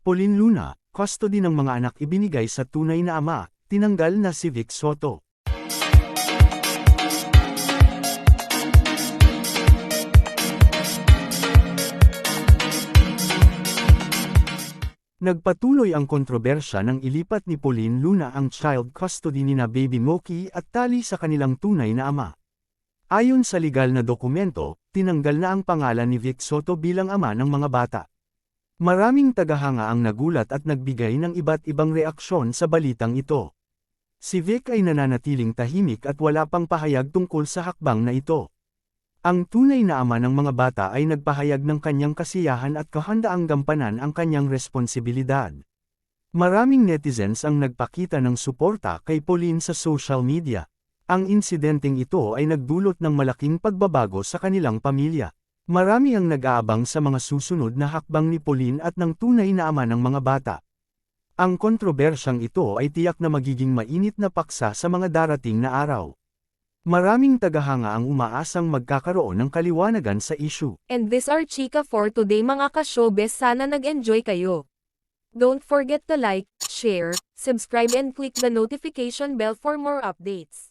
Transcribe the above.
Pauline Luna, custody ng mga anak ibinigay sa tunay na ama, tinanggal na si Vic Soto. Nagpatuloy ang kontrobersya nang ilipat ni Pauline Luna ang child custody ni na Baby Moki at tali sa kanilang tunay na ama. Ayon sa legal na dokumento, tinanggal na ang pangalan ni Vic Soto bilang ama ng mga bata. Maraming tagahanga ang nagulat at nagbigay ng iba't ibang reaksyon sa balitang ito. Si Vic ay nananatiling tahimik at wala pang pahayag tungkol sa hakbang na ito. Ang tunay na ama ng mga bata ay nagpahayag ng kanyang kasiyahan at kahandaang gampanan ang kanyang responsibilidad. Maraming netizens ang nagpakita ng suporta kay Pauline sa social media. Ang insidenteng ito ay nagdulot ng malaking pagbabago sa kanilang pamilya. Marami ang nag-aabang sa mga susunod na hakbang ni Pauline at ng tunay na ama ng mga bata. Ang kontrobersyang ito ay tiyak na magiging mainit na paksa sa mga darating na araw. Maraming tagahanga ang umaasang magkakaroon ng kaliwanagan sa issue. And this are Chika for today mga ka-showbiz sana nag-enjoy kayo. Don't forget to like, share, subscribe and click the notification bell for more updates.